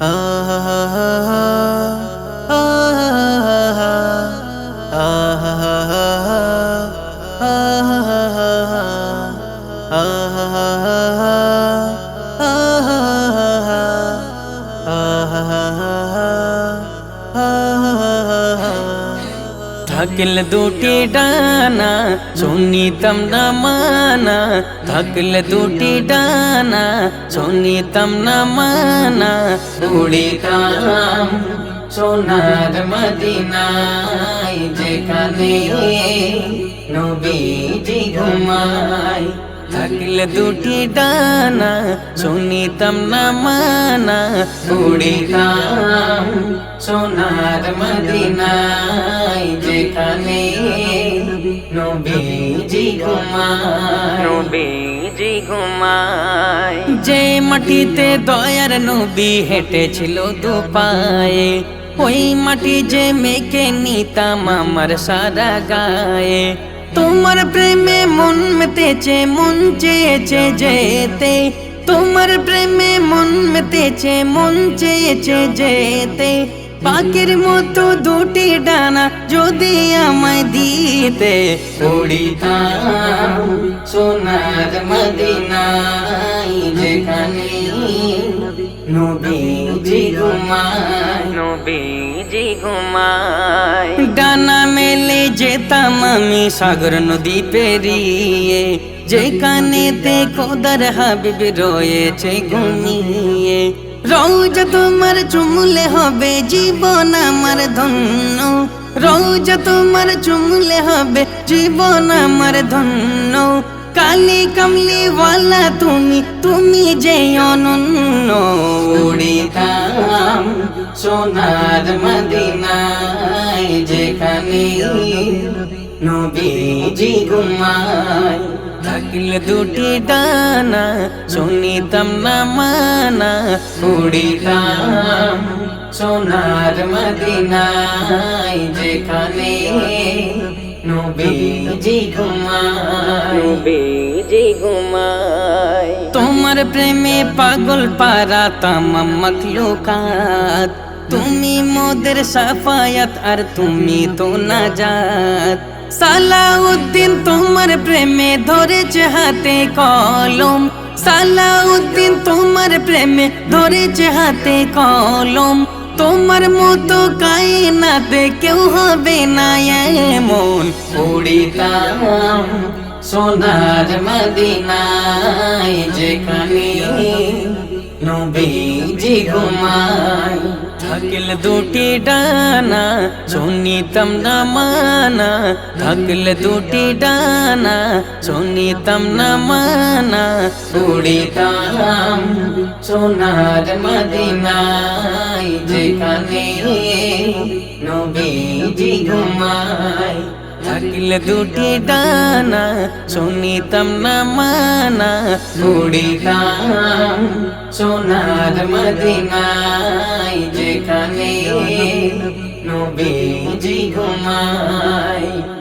Uh. থাকল দুটি ডানা, শুনিতাম না মানা। থাকল দুটি ডানা, শুনিতাম না মানা। উড়িতাম সোনার মদিনায়, যেখানে নবীজি ঘুমায়। থাকলে দুটি ডানা শুনিতাম না মানা উড়িতাম সোনার মদিনায় যেখানে নবীজি ঘুমায়। নবীজি ঘুমায়। যে মাটিতে দয়ার নবী হেঁটেছিল দু পায়ে ওই মাটি যে মেকে নিতাম আমার সারা গায়ে। তোমার প্রেমে মেতেছে মন চেয়েছে যেতে তোমার প্রেমে মন মেতেছে মন চেয়েছে যেতে। পাখির মতো দুটি ডানা যদি আমায় দিতে উড়িতাম সোনার মদিনায় যেখানে নবীজি ঘুমায়। নবীজি ঘুমায়। ডানা মেলে যেতাম আমি সাগর নদী পেরিয়ে, যেখানে খোদার হাবিব রয়েছে ঘুমিয়ে। রোজ তোমার চুমলে হবে জীবন আমার ধন্য। রোজ তোমার চুমলে হবে জীবন আমার ধন্য। কালি কামলি ওয়ালা তুমি তুমি যে অনন্য। উড়িতাম সোনার মদিনায় যেখানে নবীজি ঘুমায়। থাকলে দুটি ডানা শুনিতাম না মানা উড়িতাম সোনার মদিনায় যেখানে নবীজি ঘুমায়। নবীজি ঘুমায়। তোমার প্রেমে পাগল পারা তামাম মখলুকাত। তুমি মোদের সাফায়াত আর তুমি তো নাজাত। সালাউদ্দিন তোমার প্রেমে ধরেছে হাতে কলম। সালাউদ্দিন তোমার প্রেমে ধরেছে হাতে কলম। তোমার মতো কাই কায়নাতে কেউ হবে না এমন। সোনার মদিনায়, যেখানে নবীজি ঘুমায়। থাকলে দুটি ডানা, শুনিতাম না মানা। থাকলে দুটি ডানা, শুনিতাম না মানা। উড়িতাম সোনার মদিনায়, যেখানে নবীজি ঘুমায়। থাকলে দুটি ডানা শুনিতাম না মানা উড়িতাম সোনার মদিনায় যেখানে নবীজি ঘুমায়।